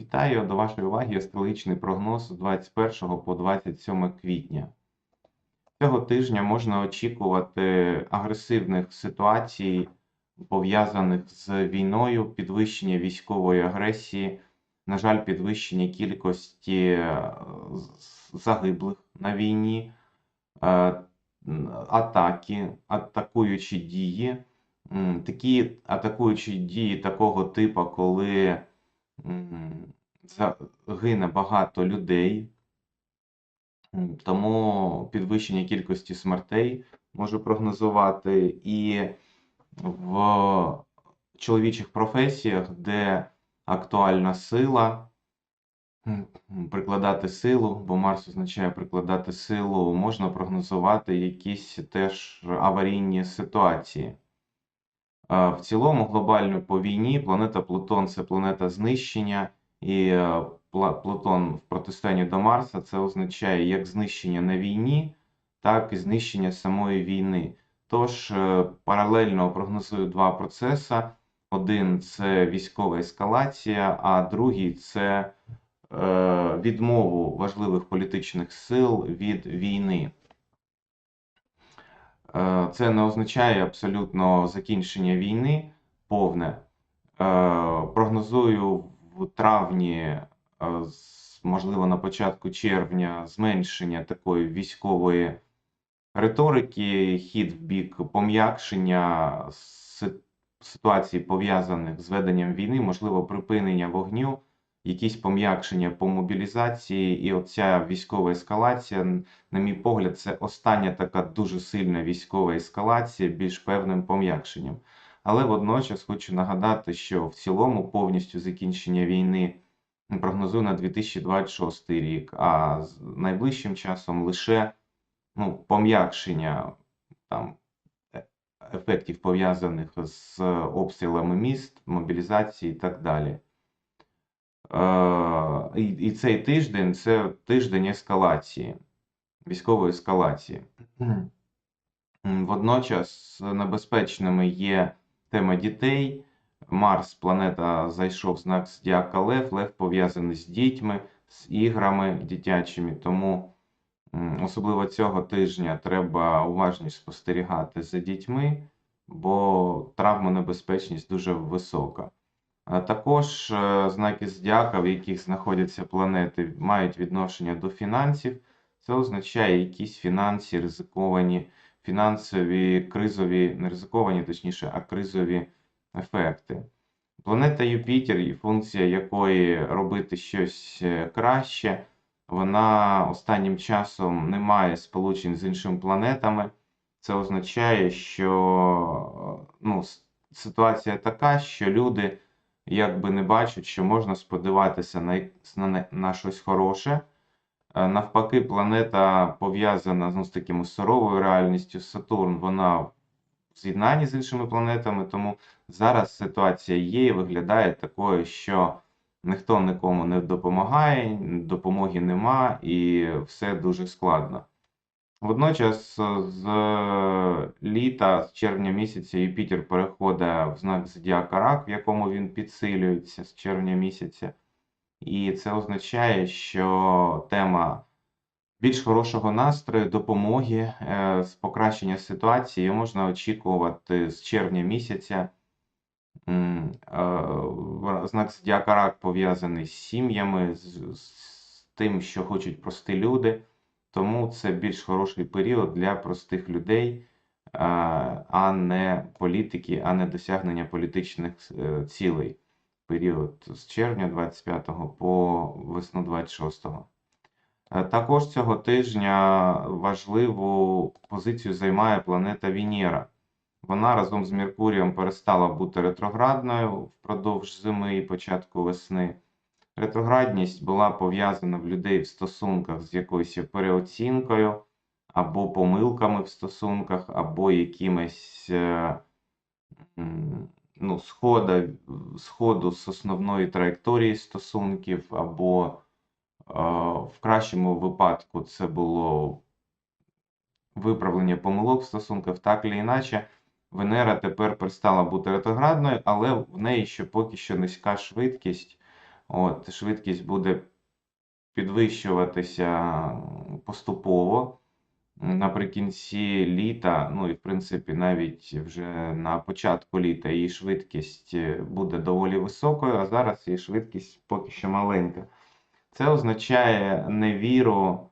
Вітаю до вашої уваги астрологічний прогноз з 21 по 27 квітня. Цього тижня можна очікувати агресивних ситуацій, пов'язаних з війною, підвищення військової агресії, на жаль, підвищення кількості е, загиблих на війні, е, атаки, атакуючі дії. Такі атакуючі дії такого типу, коли загине багато людей, тому підвищення кількості смертей можу прогнозувати. І в чоловічих професіях, де актуальна сила, прикладати силу, бо Марс означає прикладати силу, можна прогнозувати якісь теж аварійні ситуації. В цілому, глобально по війні, планета Плутон це планета знищення, і е, Плутон в протистоянні до Марса це означає як знищення на війні, так і знищення самої війни. Тож е, паралельно прогнозую два процеси. Один це військова ескалація, а другий це е, відмову важливих політичних сил від війни. Е, Це не означає абсолютно закінчення війни повне. Е, Прогнозую в травні, е, можливо, на початку червня, зменшення такої військової риторики, хід в бік пом'якшення си- ситуацій, пов'язаних з веденням війни, можливо, припинення вогню, якісь пом'якшення по мобілізації, і оця військова ескалація, на мій погляд, це остання така дуже сильна військова ескалація, більш певним пом'якшенням. Але водночас хочу нагадати, що в цілому повністю закінчення війни прогнозую на 2026 рік, а з найближчим часом лише ну, пом'якшення там е- ефектів пов'язаних з обстрілами міст, мобілізації і так далі. І, цей тиждень це тиждень ескалації, військової ескалації. Водночас небезпечними є тема дітей. Марс, планета, зайшов в знак Зодіака Лев. Лев пов'язаний з дітьми, з іграми дитячими. Тому особливо цього тижня треба уважніше спостерігати за дітьми, бо травмонебезпечність дуже висока. Також е, знаки зодіака, в яких знаходяться планети, мають відношення до фінансів. Це означає якісь фінанси ризиковані, фінансові, кризові, не ризиковані, точніше, а кризові ефекти. Планета Юпітер, функція якої робити щось е, краще, вона останнім часом не має сполучень з іншими планетами. Це означає, що е, ну, ситуація така, що люди якби не бачать, що можна сподіватися на, на, на щось хороше. Е, Навпаки, планета пов'язана ну, з таким суровою реальністю. Сатурн, вона в з'єднанні з іншими планетами, тому зараз ситуація є і виглядає такою, що ніхто нікому не допомагає, допомоги нема, і все дуже складно. Водночас е, з літа, з червня місяця, Юпітер переходить в знак Зодіака Рак, в якому він підсилюється з червня місяця. І це означає, що тема більш хорошого настрою, допомоги, е, з покращення ситуації можна очікувати з червня місяця. Е, Знак Зодіака Рак пов'язаний з сім'ями, з, тим, що хочуть прості люди. Тому це більш хороший період для простих людей, а не політики, а не досягнення політичних е, цілей. Період з червня 25 по весну 26. Е, Також цього тижня важливу позицію займає планета Венера. Вона разом з Меркурієм перестала бути ретроградною впродовж зими і початку весни. Ретроградність була пов'язана в людей в стосунках з якоюсь переоцінкою, або помилками в стосунках, або якимось е, ну, схода, сходу з основної траєкторії стосунків, або е, в кращому випадку це було виправлення помилок в стосунках, так чи інакше. Венера тепер перестала бути ретроградною, але в неї ще поки що низька швидкість От, швидкість буде підвищуватися поступово. Наприкінці літа, ну і в принципі навіть вже на початку літа її швидкість буде доволі високою, а зараз її швидкість поки що маленька. Це означає невіру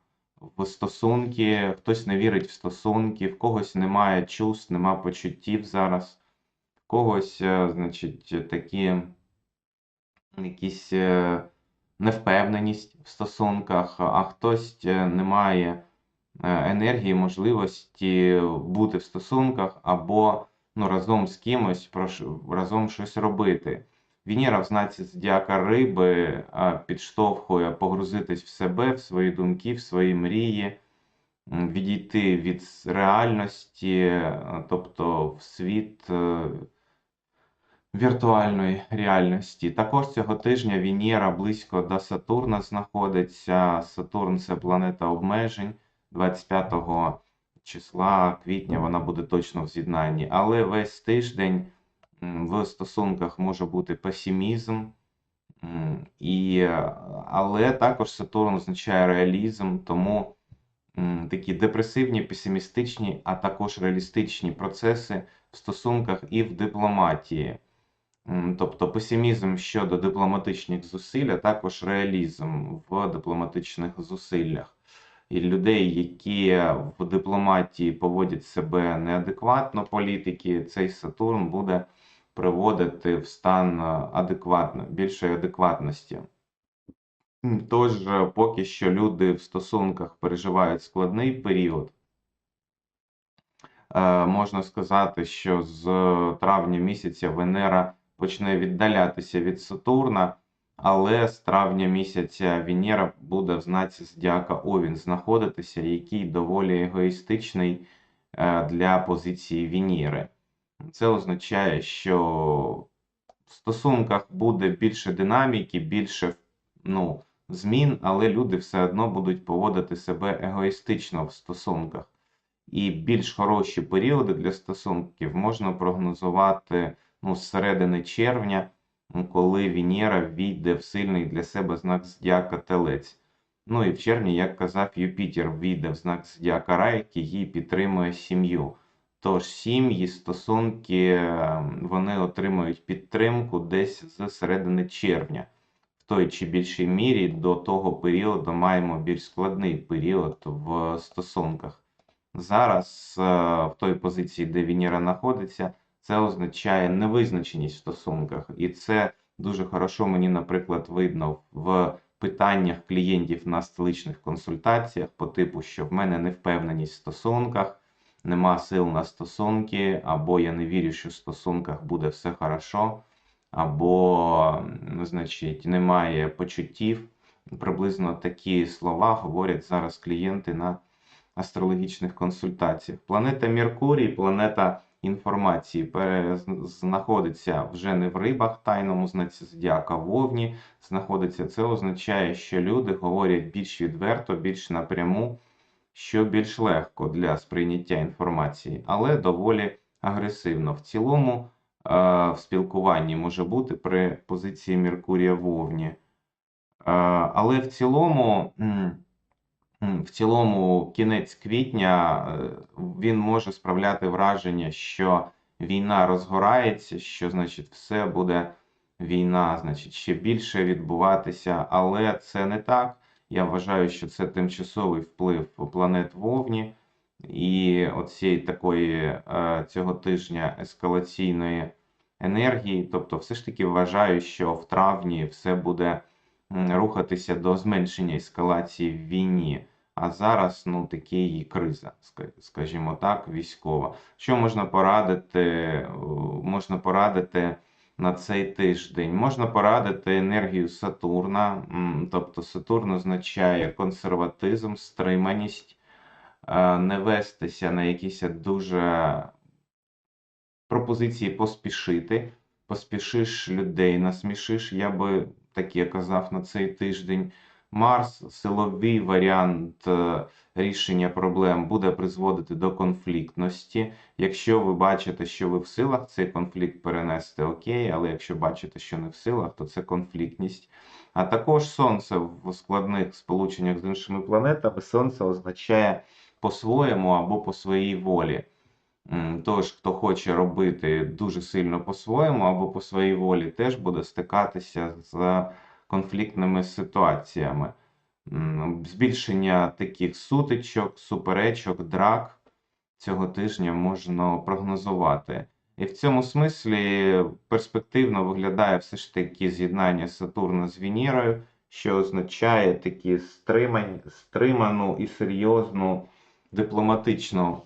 в стосунки, хтось не вірить в стосунки, в когось немає чувств, немає почуттів зараз, в когось, е, значить, такі якісь е, невпевненість в стосунках, а хтось е, не має е, енергії, можливості бути в стосунках або ну, разом з кимось разом щось робити. Венера в знаці зодіака риби підштовхує погрузитись в себе, в свої думки, в свої мрії, відійти від реальності, тобто в світ віртуальної реальності. Також цього тижня Венера близько до Сатурна знаходиться. Сатурн це планета обмежень. 25 числа квітня вона буде точно в з'єднанні. Але весь тиждень в стосунках може бути песимізм. І, але також Сатурн означає реалізм, тому такі депресивні, песимістичні, а також реалістичні процеси в стосунках і в дипломатії. Тобто песимізм щодо дипломатичних зусиль, а також реалізм в дипломатичних зусиллях. І людей, які в дипломатії поводять себе неадекватно, політики, цей Сатурн буде приводити в стан адекватно, більшої адекватності. Тож, е, поки що люди в стосунках переживають складний період. Е, Можна сказати, що з травня місяця Венера почне віддалятися від Сатурна, але з травня місяця Венера буде в знаці зодіака Овін знаходитися, який доволі егоїстичний е, для позиції Венери. Це означає, що в стосунках буде більше динаміки, більше ну, змін, але люди все одно будуть поводити себе егоїстично в стосунках. І більш хороші періоди для стосунків можна прогнозувати ну, з середини червня, коли Венера війде в сильний для себе знак зодіака Телець. Ну і в червні, як казав, Юпітер війде в знак зодіака Рай, який підтримує сім'ю. Тож сім'ї, стосунки, е, вони отримують підтримку десь з середини червня. В той чи більшій мірі до того періоду маємо більш складний період в стосунках. Зараз е, в той позиції, де Венера знаходиться, це означає невизначеність в стосунках. І це дуже хорошо мені, наприклад, видно в питаннях клієнтів на столичних консультаціях по типу, що в мене невпевненість в стосунках, нема сил на стосунки, або я не вірю, що в стосунках буде все хорошо, або, значить, немає почуттів. Приблизно такі слова говорять зараз клієнти на астрологічних консультаціях. Планета Меркурій, планета інформації, знаходиться вже не в рибах, тайному знаці зодіака Вовні знаходиться. Це означає, що люди говорять більш відверто, більш напряму, що більш легко для сприйняття інформації, але доволі агресивно. В цілому, е, в спілкуванні може бути при позиції Меркурія Вовні. Е, Але в цілому, в цілому, кінець квітня е, він може справляти враження, що війна розгорається, що значить все буде війна, значить ще більше відбуватися, але це не так. Я вважаю, що це тимчасовий вплив планет Вовні і оцієї такої е, цього тижня ескалаційної енергії. Тобто, все ж таки вважаю, що в травні все буде рухатися до зменшення ескалації в війні. А зараз ну таке її криза, скажімо так, військова. Що можна порадити? Е, Можна порадити на цей тиждень. Можна порадити енергію Сатурна, тобто Сатурн означає консерватизм, стриманість, е, не вестися на якісь дуже пропозиції поспішити, поспішиш людей, насмішиш, я би таке казав на цей тиждень. Марс, силовий варіант е, рішення проблем буде призводити до конфліктності. Якщо ви бачите, що ви в силах цей конфлікт перенести, окей, але якщо бачите, що не в силах, то це конфліктність. А також Сонце в складних сполученнях з іншими планетами, Сонце означає по-своєму або по своїй волі. Тож, хто хоче робити дуже сильно по-своєму або по своїй волі, теж буде стикатися з конфліктними ситуаціями. Збільшення таких сутичок, суперечок, драк цього тижня можна прогнозувати. І в цьому смислі перспективно виглядає все ж таки з'єднання Сатурна з Венерою, що означає такі стриману і серйозну дипломатичну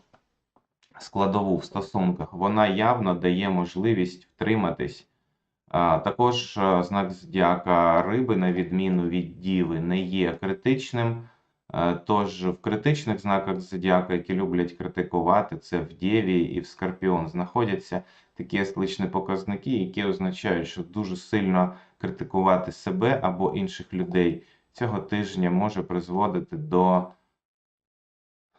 складову в стосунках. Вона явно дає можливість втриматись. Також е, знак зодіака риби, на відміну від діви, не є критичним. Е, Тож в критичних знаках зодіака, які люблять критикувати, це в Дєві і в Скорпіон, знаходяться такі аскличні показники, які означають, що дуже сильно критикувати себе або інших людей цього тижня може призводити до,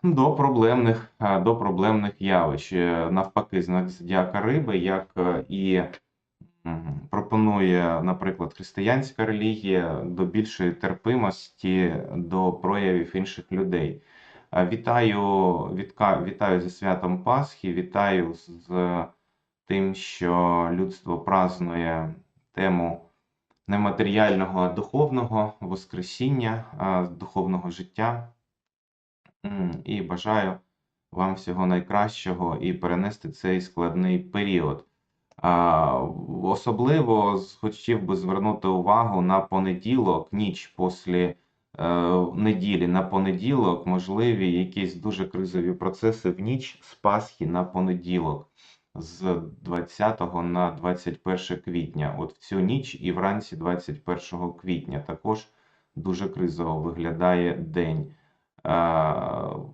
до, проблемних, е, до проблемних явищ. Е, Навпаки, знак зодіака риби, як е, і Пропонує, наприклад, християнська релігія до більшої терпимості до проявів інших людей. Вітаю, вітка, вітаю зі святом Пасхи, вітаю з з тим, що людство празнує тему нематеріального, а духовного воскресіння, духовного життя. І бажаю вам всього найкращого і перенести цей складний період. Особливо хотів би звернути увагу на понеділок, ніч після е, неділі на понеділок, можливі якісь дуже кризові процеси в ніч з Пасхи на понеділок, з 20 на 21 квітня. От в цю ніч і вранці 21 квітня також дуже кризово виглядає день. Е,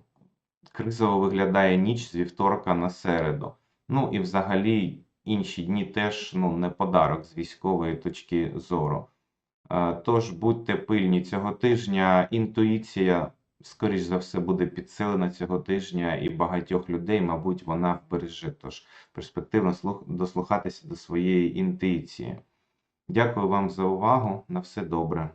Кризово виглядає ніч з вівторка на середу. Ну і взагалі інші дні теж ну, не подарок з військової точки зору. Е, Тож будьте пильні цього тижня. Інтуїція, скоріш за все, буде підсилена цього тижня, і багатьох людей, мабуть, вона вбереже. Тож перспективно дослухатися до своєї інтуїції. Дякую вам за увагу. На все добре.